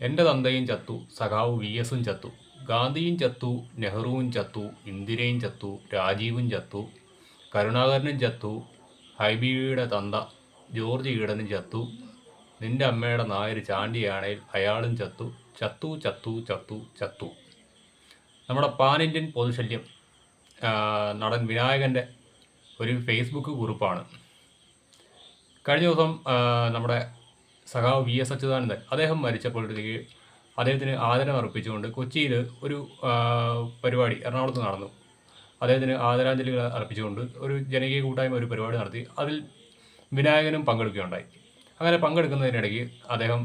എന്റെ തന്തയും ചത്തു സഖാവ് വി എസും ചത്തു ഗാന്ധിയും ചത്തു നെഹ്റുവും ചത്തു ഇന്ദിരയും ചത്തു രാജീവും ചത്തു കരുണാകരനും ചത്തു ഹൈബിയുടെ തന്ത ജോർജ് ഈടനും ചത്തു നിന്റെ അമ്മയുടെ നായർ ചാണ്ടിയാണേൽ അയാളും ചത്തു ചത്തു ചത്തു ചത്തു ചത്തു. നമ്മുടെ പാൻ ഇന്ത്യൻ പൊതുശല്യം നടൻ വിനായകന്റെ ഒരു ഫേസ്ബുക്ക് കുറിപ്പാണ്. കഴിഞ്ഞ ദിവസം നമ്മുടെ സഖാവ് വി എസ് അച്യുതാനന്ദൻ അദ്ദേഹം മരിച്ചപ്പോൾ അദ്ദേഹത്തിന് ആദരം അർപ്പിച്ചുകൊണ്ട് കൊച്ചിയിൽ ഒരു പരിപാടി എറണാകുളത്ത് നടന്നു. അദ്ദേഹത്തിന് ആദരാഞ്ജലികൾ അർപ്പിച്ചുകൊണ്ട് ഒരു ജനകീയ കൂട്ടായ്മ ഒരു പരിപാടി നടത്തി. അതിൽ വിനായകനും പങ്കെടുക്കുകയുണ്ടായി. അങ്ങനെ പങ്കെടുക്കുന്നതിനിടയ്ക്ക് അദ്ദേഹം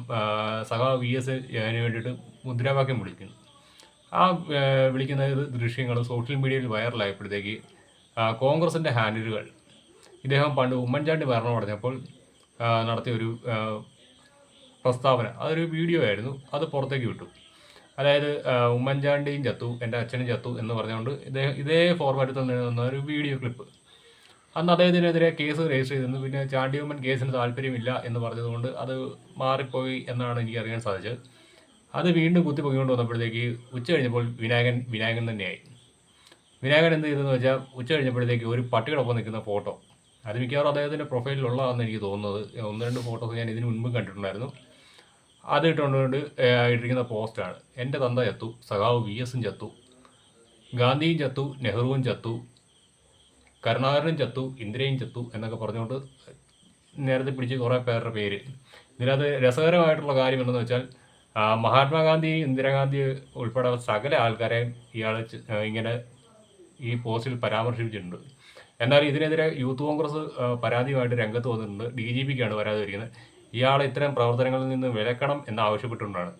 സഖാവ് വി എസ് വേണ്ടിയിട്ട് മുദ്രാവാക്യം വിളിക്കുന്നു. ആ വിളിക്കുന്ന ദൃശ്യങ്ങൾ സോഷ്യൽ മീഡിയയിൽ വൈറലായപ്പോഴത്തേക്ക് കോൺഗ്രസിന്റെ ഹാൻഡിലുകൾ. ഇദ്ദേഹം പണ്ട് ഉമ്മൻചാണ്ടി ഭരണം പറഞ്ഞപ്പോൾ നടത്തിയ ഒരു പ്രസ്താവന. അതൊരു വീഡിയോ ആയിരുന്നു. അത് പുറത്തേക്ക് വിട്ടു. അതായത് ഉമ്മൻചാണ്ടിയും ചത്തു എന്റെ അച്ഛനും ചത്തു എന്ന് പറഞ്ഞുകൊണ്ട് ഇദ്ദേഹം ഇതേ ഫോർമാറ്റിൽ തന്നെ വന്ന ഒരു വീഡിയോ ക്ലിപ്പ് അന്ന് അദ്ദേഹത്തിനെതിരെ കേസ് രജിസ്റ്റർ ചെയ്തിരുന്നു. പിന്നെ ചാണ്ടിയമ്മൻ കേസിന് താല്പര്യമില്ല എന്ന് പറഞ്ഞതുകൊണ്ട് അത് മാറിപ്പോയി എന്നാണ് എനിക്ക് അറിയാൻ സാധിച്ചത്. അത് വീണ്ടും കുത്തി പൊക്കിക്കൊണ്ട് വന്നപ്പോഴത്തേക്ക് ഉച്ച കഴിഞ്ഞപ്പോൾ വിനായകൻ വിനായകൻ തന്നെയായി. വിനായകൻ എന്ത് ചെയ്തെന്ന് വെച്ചാൽ ഉച്ച കഴിഞ്ഞപ്പോഴത്തേക്ക് ഒരു പട്ടിയോടൊപ്പം നിൽക്കുന്ന ഫോട്ടോ. അത് മിക്കവാറും അദ്ദേഹത്തിന്റെ പ്രൊഫൈലിലുള്ളതാണെന്ന് എനിക്ക് തോന്നുന്നത്. ഒന്ന് രണ്ട് ഫോട്ടോസ് ഞാൻ ഇതിന് മുൻപ് കണ്ടിട്ടുണ്ടായിരുന്നു. അത് ഇട്ടുകൊണ്ട് ഇട്ടിരിക്കുന്ന പോസ്റ്റാണ് എന്റെ തന്ത ചത്തു സഖാവ് വി എസും ചത്തു ഗാന്ധിയും ചത്തു നെഹ്റുവും ചത്തു കരുണാകരനും ചത്തു ഇന്ദിരയും ചത്തു എന്നൊക്കെ പറഞ്ഞുകൊണ്ട് നേരത്തെ പിടിച്ച് കുറേ പേരുടെ പേര്. ഇതിനകത്ത് രസകരമായിട്ടുള്ള കാര്യം എന്തെന്ന് വെച്ചാൽ മഹാത്മാഗാന്ധി ഇന്ദിരാഗാന്ധി ഉൾപ്പെടെ സകല ആൾക്കാരെയും ഇയാൾ ഇങ്ങനെ ഈ പോസ്റ്റിൽ പരാമർശിച്ചിട്ടുണ്ട്. എന്നാൽ ഇതിനെതിരെ യൂത്ത് കോൺഗ്രസ് പരാതിയുമായിട്ട് രംഗത്ത് വന്നിട്ടുണ്ട്. ഡി ജി പിക്കാണ് പരാതി വരിക്കുന്നത് ഇയാളെ ഇത്തരം പ്രവർത്തനങ്ങളിൽ നിന്ന് വിലക്കണം എന്ന് ആവശ്യപ്പെട്ടുകൊണ്ടാണ്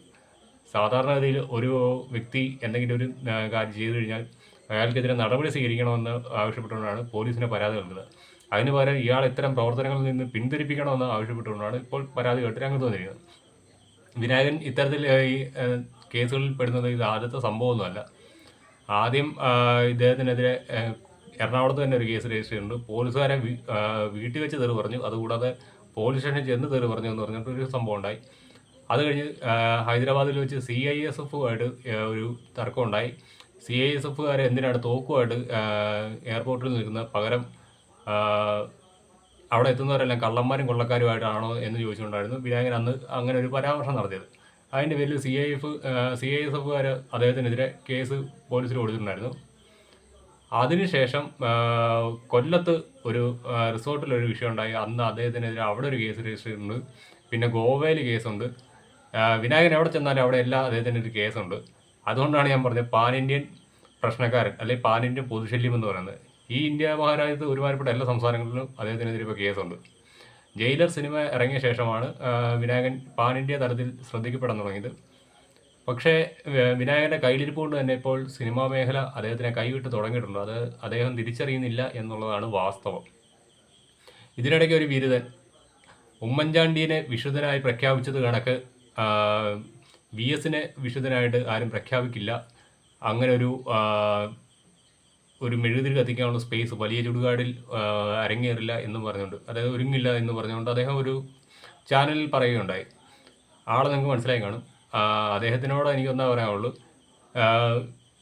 സാധാരണഗതിയിൽ ഒരു വ്യക്തി എന്തെങ്കിലും ഒരു കാര്യം ചെയ്തു കഴിഞ്ഞാൽ അയാൾക്കെതിരെ നടപടി സ്വീകരിക്കണമെന്ന് ആവശ്യപ്പെട്ടുകൊണ്ടാണ് പോലീസിന് പരാതി നൽകുന്നത്. അതിന് പകരം ഇയാൾ ഇത്തരം പ്രവർത്തനങ്ങളിൽ നിന്ന് പിന്തിരിപ്പിക്കണമെന്ന് ആവശ്യപ്പെട്ടുകൊണ്ടാണ് ഇപ്പോൾ പരാതി കേട്ട് രംഗത്ത് വന്നിരിക്കുന്നത്. വിനായകൻ ഇത്തരത്തിൽ ഈ കേസുകളിൽ പെടുന്നത് ഇത് ആദ്യത്തെ സംഭവമൊന്നുമല്ല. ആദ്യം ഇദ്ദേഹത്തിനെതിരെ എറണാകുളത്ത് തന്നെ ഒരു കേസ് രജിസ്റ്റർ ചെയ്തിട്ടുണ്ട്. പോലീസുകാരെ വീട്ടിൽ വെച്ച് തെറി പറഞ്ഞു. അതുകൂടാതെ പോലീസ് സ്റ്റേഷനിൽ ചെന്ന് കയറി പറഞ്ഞു എന്ന് പറഞ്ഞിട്ട് ഒരു സംഭവം ഉണ്ടായി. അത് കഴിഞ്ഞ് ഹൈദരാബാദിൽ വെച്ച് സി ഐ എസ് എഫുമായിട്ട് ഒരു തർക്കമുണ്ടായി. സി ഐ എസ് എഫുകാരെ എന്തിനാണ് തോക്കുമായിട്ട് എയർപോർട്ടിൽ നിൽക്കുന്ന പകരം അവിടെ എത്തുന്നവരെല്ലാം കള്ളന്മാരും കൊള്ളക്കാരുമായിട്ടാണോ എന്ന് ചോദിച്ചുകൊണ്ടായിരുന്നു. വിനായകൻ അന്ന് അങ്ങനെ ഒരു പരാമർശം നടത്തിയത്. അതിന്റെ പേരിൽ C I F C I S എഫുകാർ അദ്ദേഹത്തിനെതിരെ കേസ് പോലീസിൽ കൊടുത്തിട്ടുണ്ടായിരുന്നു. അതിനുശേഷം കൊല്ലത്ത് ഒരു റിസോർട്ടിലൊരു വിഷയം ഉണ്ടായി അന്ന് അദ്ദേഹത്തിനെതിരെ അവിടെ ഒരു കേസ് രജിസ്റ്റർ ചെയ്തിട്ടുണ്ട്. പിന്നെ ഗോവയിൽ കേസുണ്ട്. വിനായകൻ എവിടെ ചെന്നാലും അവിടെ എല്ലാ അദ്ദേഹത്തിന്റെ ഒരു കേസുണ്ട്. അതുകൊണ്ടാണ് ഞാൻ പറഞ്ഞത് പാൻ ഇന്ത്യൻ പ്രശ്നക്കാരൻ അല്ലെങ്കിൽ പാൻ ഇന്ത്യൻ പൊതുശല്യം എന്ന് പറയുന്നത്. ഈ ഇന്ത്യ മഹാരാജ്യത്ത് ഒരുമാതിരിപ്പെട്ട എല്ലാ സംസ്ഥാനങ്ങളിലും അദ്ദേഹത്തിനെതിരെ ഇപ്പോൾ കേസുണ്ട്. ജയിലർ സിനിമ ഇറങ്ങിയ ശേഷമാണ് വിനായകൻ പാൻ ഇന്ത്യ തലത്തിൽ ശ്രദ്ധിക്കപ്പെടാൻ തുടങ്ങിയത്. പക്ഷേ വിനായകന്റെ കയ്യിലിരിപ്പ് കൊണ്ട് തന്നെ ഇപ്പോൾ സിനിമാ മേഖല അദ്ദേഹത്തിനെ കൈവിട്ട് തുടങ്ങിയിട്ടുണ്ട്. അത് അദ്ദേഹം തിരിച്ചറിയുന്നില്ല എന്നുള്ളതാണ് വാസ്തവം. ഇതിനിടയ്ക്ക് ഒരു ബിരുദൻ ഉമ്മൻചാണ്ടിയെ വിശുദ്ധനായി പ്രഖ്യാപിച്ചത് കണക്ക് വി എസിനെ വിശുദ്ധനായിട്ട് ആരും പ്രഖ്യാപിക്കില്ല. അങ്ങനെ ഒരു ഒരു മെഴുകുതിരി കത്തിക്കാനുള്ള സ്പേസ് വലിയ ചുടുകാടിൽ അരങ്ങേറില്ല എന്ന് പറഞ്ഞുകൊണ്ട് അതായത് ഒരുങ്ങില്ല എന്ന് പറഞ്ഞുകൊണ്ട് അദ്ദേഹം ഒരു ചാനലിൽ പറയുകയുണ്ടായി. ആളെ നിങ്ങൾക്ക് മനസ്സിലായി കാണും. അദ്ദേഹത്തിനോട് എനിക്കൊന്നാ പറയാനുള്ളൂ.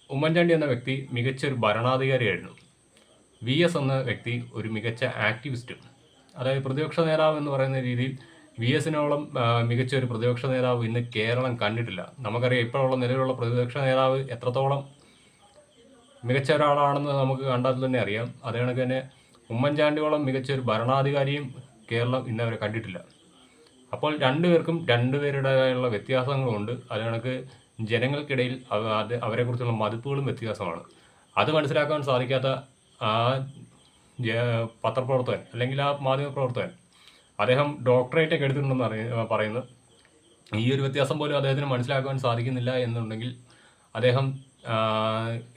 ഉമ്മൻചാണ്ടി എന്ന വ്യക്തി മികച്ച ഒരു ഭരണാധികാരിയായിരുന്നു. വി എസ് എന്ന വ്യക്തി ഒരു മികച്ച ആക്ടിവിസ്റ്റും. അതായത് പ്രതിപക്ഷ നേതാവ് എന്ന് പറയുന്ന രീതിയിൽ വി എസിനോളം മികച്ച ഒരു പ്രതിപക്ഷ നേതാവ് ഇന്ന് കേരളം കണ്ടിട്ടില്ല. നമുക്കറിയാം ഇപ്പോഴുള്ള നിലവിലുള്ള പ്രതിപക്ഷ നേതാവ് എത്രത്തോളം മികച്ച ഒരാളാണെന്ന് നമുക്ക് കണ്ടാൽ തന്നെ അറിയാം. അതേ കണക്ക് തന്നെ ഉമ്മൻചാണ്ടിയോളം മികച്ച ഒരു ഭരണാധികാരിയും കേരളം ഇന്നവരെ കണ്ടിട്ടില്ല. അപ്പോൾ രണ്ടുപേർക്കും രണ്ടുപേരുടേതായുള്ള വ്യത്യാസങ്ങളുണ്ട്. അത് കണക്ക് ജനങ്ങൾക്കിടയിൽ അത് അവരെക്കുറിച്ചുള്ള മതിപ്പുകളും വ്യത്യാസമാണ്. അത് മനസ്സിലാക്കാൻ സാധിക്കാത്ത ആ പത്രപ്രവർത്തകൻ അല്ലെങ്കിൽ ആ മാധ്യമപ്രവർത്തകൻ അദ്ദേഹം ഡോക്ടറേറ്റ് ഒക്കെ എടുത്തിട്ടുണ്ടെന്ന് അറിയ പറയുന്നു. ഈ ഒരു വ്യത്യാസം പോലും അദ്ദേഹത്തിന് മനസ്സിലാക്കാൻ സാധിക്കുന്നില്ല എന്നുണ്ടെങ്കിൽ അദ്ദേഹം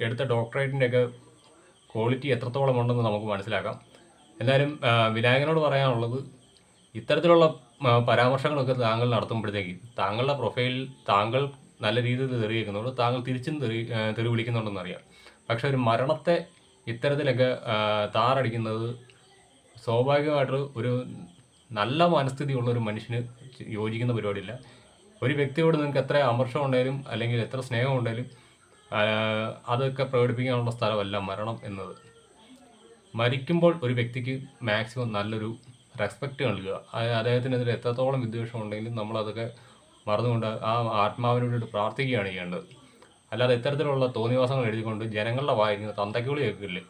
എടുത്ത ഡോക്ടറേറ്റിന്റെ ഒക്കെ ക്വാളിറ്റി എത്രത്തോളം ഉണ്ടെന്ന് നമുക്ക് മനസ്സിലാക്കാം. എന്തായാലും വിനായകനോട് പറയാനുള്ളത് ഇത്തരത്തിലുള്ള പരാമർശങ്ങളൊക്കെ താങ്കൾ നടത്തുമ്പോഴത്തേക്ക് താങ്കളുടെ പ്രൊഫൈൽ താങ്കൾ നല്ല രീതിയിൽ തെറി താങ്കൾ തിരിച്ചും തെറി തെറി വിളിക്കുന്നുണ്ടെന്ന് അറിയാം പക്ഷെ ഒരു മരണത്തെ ഇത്തരത്തിലൊക്കെ താറടിക്കുന്നത് സ്വാഭാവികമായിട്ട് ഒരു നല്ല മനസ്ഥിതിയുള്ള ഒരു മനുഷ്യന് യോജിക്കുന്ന പരിപാടിയില്ല. ഒരു വ്യക്തിയോട് നിങ്ങൾക്ക് എത്ര അമർഷം ഉണ്ടെങ്കിലും അല്ലെങ്കിൽ എത്ര സ്നേഹം ഉണ്ടെങ്കിലും അതൊക്കെ പ്രകടിപ്പിക്കാനുള്ള സ്ഥലമല്ല മരണം എന്നത്. മരിക്കുമ്പോൾ ഒരു വ്യക്തിക്ക് മാക്സിമം നല്ലൊരു റെസ്പെക്റ്റ് നൽകുക. അദ്ദേഹത്തിനെതിരെ എത്രത്തോളം വിദ്വേഷം ഉണ്ടെങ്കിലും നമ്മളതൊക്കെ മറന്നുകൊണ്ട് ആ ആത്മാവിനോട് പ്രാർത്ഥിക്കുകയാണ് ചെയ്യേണ്ടത്. അല്ലാതെ ഇത്തരത്തിലുള്ള തോന്നിവാസങ്ങൾ എഴുതിക്കൊണ്ട് ജനങ്ങളുടെ വായിക്കുന്ന തന്തയ്ക്കുകളി കേൾക്കില്ലേ?